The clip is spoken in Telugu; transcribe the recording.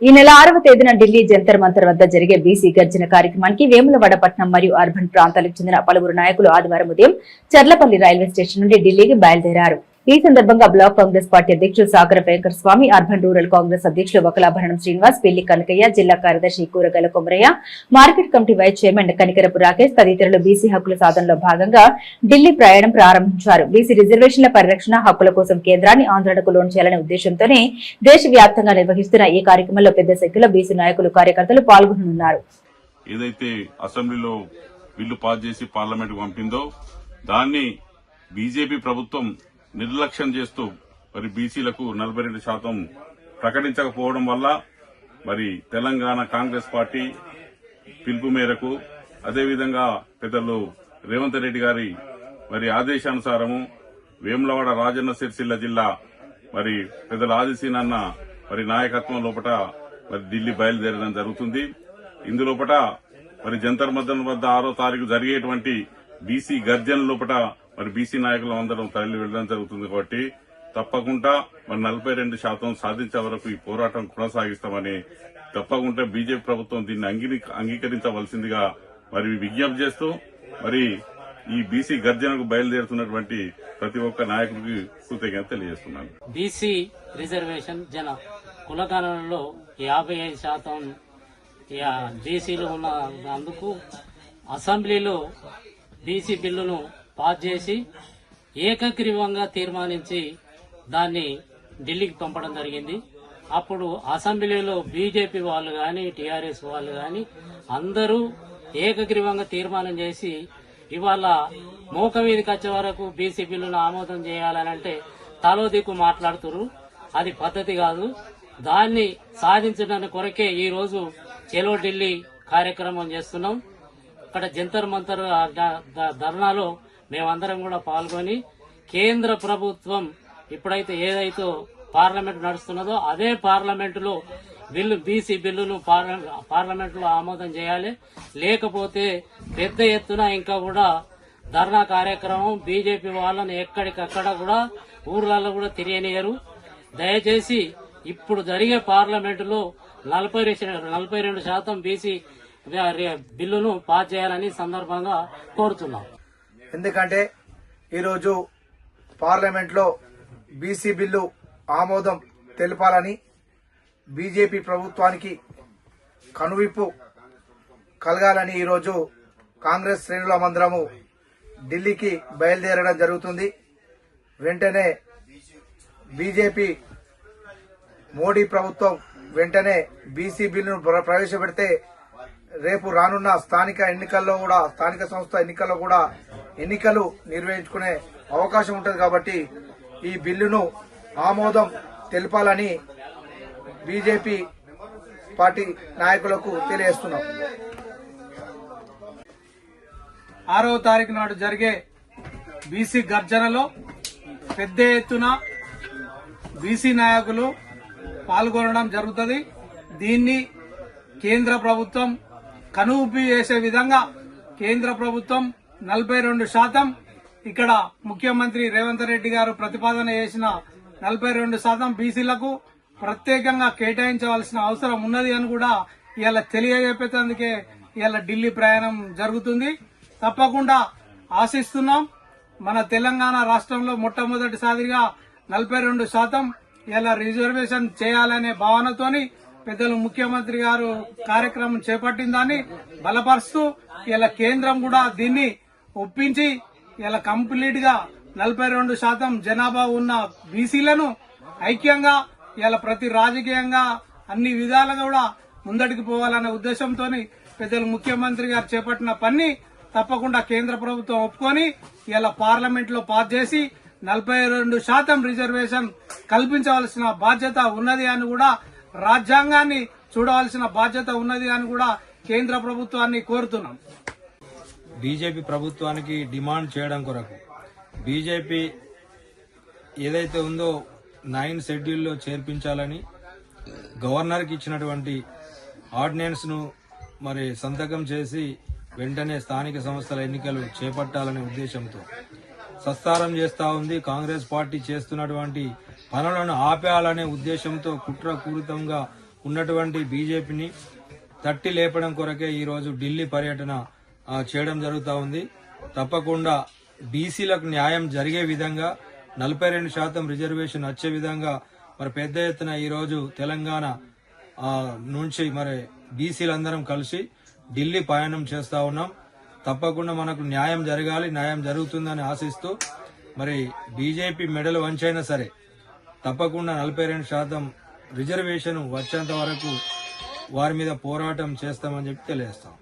ఈ నెల ఆరవ తేదీన ఢిల్లీ జంతర్ మంతర్ వద్ద జరిగే బీసీ గర్జన కార్యక్రమానికి వేములవాడపట్నం మరియు అర్బన్ ప్రాంతాలకు చెందిన పలువురు నాయకులు ఆదివారం ఉదయం చర్లపల్లి రైల్వే స్టేషన్ నుండి ఢిల్లీకి బయలుదేరారు. ఈ సందర్భంగా బ్లాక్ కాంగ్రెస్ పార్టీ అధ్యక్షులు సాగర వెంకట స్వామి అర్బన్ రూరల్ కాంగ్రెస్ అధ్యక్షులు వకలాభరణం శ్రీనివాస్ పెళ్ళి కనకయ్య జిల్లా కార్యదర్శి Kooragayala Komaraiah market committee vice chairman Kanikarapu Rakesh తదితరులు బీసీ హక్కుల సాధనలో భాగంగా ఢిల్లీ ప్రయాణం ప్రారంభించారు. బీసీ రిజర్వేషన్ల పరిరక్షణ హక్కుల కోసం కేంద్రాన్ని ఆందోళనకు లోన్ చేయాలనే ఉద్దేశంతోనే దేశవ్యాప్తంగా నిర్వహిస్తున్న ఈ కార్యక్రమంలో పెద్ద సంఖ్యలో బీసీ నాయకులు కార్యకర్తలు పాల్గొనున్నారు ఏదైతే అసెంబ్లీలో బిల్లు పాస్ చేసి పార్లమెంట్ పంపిందో దాన్ని బీజేపీ ప్రభుత్వం నిర్లక్ష్యం చేస్తూ మరి బీసీలకు నలభై రెండు శాతం ప్రకటించకపోవడం వల్ల మరి తెలంగాణ కాంగ్రెస్ పార్టీ పిలుపు మేరకు అదేవిధంగా పెద్దలు రేవంత్ రెడ్డి గారి మరి ఆదేశానుసారము వేములవాడ రాజన్న సిరిసిల్ల జిల్లా మరి పెద్దల ఆదిశీనన్న మరి నాయకత్వం లోపట మరి ఢిల్లీ బయలుదేరడం జరుగుతుంది. ఇందులోపట మరి జంతర్ మద్దన్ వద్ద ఆరో తారీఖు జరిగేటువంటి బీసీ గర్జన లోపట మరి బీసీ నాయకులు అందరం తరలి వెళ్ళడం జరుగుతుంది కాబట్టి తప్పకుండా మరి నలభై రెండు శాతం సాధించే వరకు ఈ పోరాటం కొనసాగిస్తామని తప్పకుండా బీజేపీ ప్రభుత్వం దీన్ని అంగీ- అంగీకరించవలసిందిగా మరి విజ్ఞప్తి చేస్తూ మరి ఈ బీసీ గర్జనకు బయలుదేరుతున్నటువంటి ప్రతి ఒక్క నాయకుడికి కృతజ్ఞత తెలియజేస్తున్నాను. బీసీ రిజర్వేషన్ జన కులగణనలో యాభై ఐదు శాతం బీసీలు ఉన్న అందుకు అసెంబ్లీలో బీసీ బిల్లును పాస్ చేసి ఏకగ్రీవంగా తీర్మానించి దాన్ని ఢిల్లీకి పంపడం జరిగింది. అప్పుడు అసెంబ్లీలో బీజేపీ వాళ్ళు కానీ టీఆర్ఎస్ వాళ్ళు కానీ అందరూ ఏకగ్రీవంగా తీర్మానం చేసి ఇవాళ మూక మీదకి వచ్చే వరకు బీసీ బిల్లును ఆమోదం చేయాలని అంటే తలో దిక్కు మాట్లాడుతురు. అది పద్ధతి కాదు. దాన్ని సాధించడానికి కొరకే ఈ రోజు చెలో ఢిల్లీ కార్యక్రమం చేస్తున్నాం. ఇక్కడ జంతర్ మంతర్ ధర్నాలో మేమందరం కూడా పాల్గొని కేంద్ర ప్రభుత్వం ఇప్పుడైతే ఏదైతే పార్లమెంట్ నడుస్తున్నదో అదే పార్లమెంటులో బిల్లు బీసీ బిల్లును పార్ల- పార్లమెంటులో ఆమోదం చేయాలి. లేకపోతే పెద్ద ఎత్తున ఇంకా కూడా ధర్నా కార్యక్రమం బీజేపీ వాళ్ళని ఎక్కడికక్కడ కూడా ఊర్లలో కూడా తిరియనియరు దయచేసి ఇప్పుడు జరిగే పార్లమెంటులో నలభై నలభై రెండు శాతం బీసీ బిల్లును పాస్ చేయాలని సందర్భంగా కోరుతున్నాం. ఎందుకంటే ఈరోజు పార్లమెంట్లో బీసీ బిల్లు ఆమోదం తెలపాలని బీజేపీ ప్రభుత్వానికి కనువిప్పు కలగాలని ఈరోజు కాంగ్రెస్ శ్రేణుల మందిరము ఢిల్లీకి బయలుదేరడం జరుగుతుంది. వెంటనే బీజేపీ మోడీ ప్రభుత్వం వెంటనే బీసీ బిల్లును ప్ర- ప్రవేశపెడితే రేపు రానున్న స్థానిక ఎన్నికల్లో కూడా స్థానిక సంస్థ ఎన్నికల్లో కూడా ఎన్నికలు నిర్వహించుకునే అవకాశం ఉంటుంది కాబట్టి ఈ బిల్లును ఆమోదం తెలపాలని బీజేపీ పార్టీ నాయకులకు తెలియజేస్తున్నాం. ఆరవ తారీఖు నాడు జరిగే బీసీ గర్జనలో పెద్ద ఎత్తున బీసీ నాయకులు పాల్గొనడం జరుగుతుంది. దీన్ని కేంద్ర ప్రభుత్వం కనుఊపి చేసే విధంగా కేంద్ర ప్రభుత్వం నలభై రెండు శాతం ఇక్కడ ముఖ్యమంత్రి రేవంత్ రెడ్డి గారు ప్రతిపాదన చేసిన నలభై రెండు శాతం బీసీలకు ప్రత్యేకంగా కేటాయించవలసిన అవసరం ఉన్నది అని కూడా ఇలా తెలియజెప్పేందుకే ఇలా ఢిల్లీ ప్రయాణం జరుగుతుంది. తప్పకుండా ఆశిస్తున్నాం మన తెలంగాణ రాష్ట్రంలో మొట్టమొదటిసారిగా నలభై రెండు శాతం ఇలా రిజర్వేషన్ చేయాలనే భావనతోని పెద్దలు ముఖ్యమంత్రి గారు కార్యక్రమం చేపట్టిందని బలపరుస్తూ ఇలా కేంద్రం కూడా దీన్ని ఒప్పించి ఇలా కంప్లీట్గా నలభై రెండు శాతం జనాభా ఉన్న బీసీలను ఐక్యంగా ఇలా ప్రతి రాజకీయంగా అన్ని విధాలుగా కూడా ముందటికి పోవాలనే ఉద్దేశంతో పెద్దలు ముఖ్యమంత్రి గారు చేపట్టిన పని తప్పకుండా కేంద్ర ప్రభుత్వం ఒప్పుకొని ఇలా పార్లమెంట్లో పాస్ చేసి నలభై రెండు శాతం రిజర్వేషన్ కల్పించవలసిన బాధ్యత ఉన్నది అని కూడా రాజ్యాంగాన్ని చూడవలసిన బాధ్యత ఉన్నది అని కూడా కేంద్ర ప్రభుత్వాన్ని కోరుతున్నాం. బీజేపీ ప్రభుత్వానికి డిమాండ్ చేయడం కొరకు బీజేపీ ఏదైతే ఉందో నైన్ షెడ్యూల్లో చేర్పించాలని గవర్నర్కి ఇచ్చినటువంటి ఆర్డినెన్స్ను మరి సంతకం చేసి వెంటనే స్థానిక సంస్థల ఎన్నికలు చేపట్టాలనే ఉద్దేశంతో సత్సారం చేస్తూ ఉంది. కాంగ్రెస్ పార్టీ చేస్తున్నటువంటి పనులను ఆపేయాలనే ఉద్దేశంతో కుట్రపూరితంగా ఉన్నటువంటి బీజేపీని తట్టి లేపడం కొరకే ఈరోజు ఢిల్లీ పర్యటన చేయడం జరుగుతూ ఉంది. తప్పకుండా బీసీలకు న్యాయం జరిగే విధంగా నలభై రెండు శాతం రిజర్వేషన్ వచ్చే విధంగా మరి పెద్ద ఎత్తున ఈరోజు తెలంగాణ నుంచి మరి బీసీలందరం కలిసి ఢిల్లీ ప్రయాణం చేస్తా ఉన్నాం. తప్పకుండా మనకు న్యాయం జరగాలి న్యాయం జరుగుతుందని ఆశిస్తూ మరి బీజేపీ మెడలు వంచైనా సరే తప్పకుండా నలభై రెండు శాతం రిజర్వేషన్ వచ్చేంత వరకు వారి మీద పోరాటం చేస్తామని చెప్పి తెలియజేస్తాం.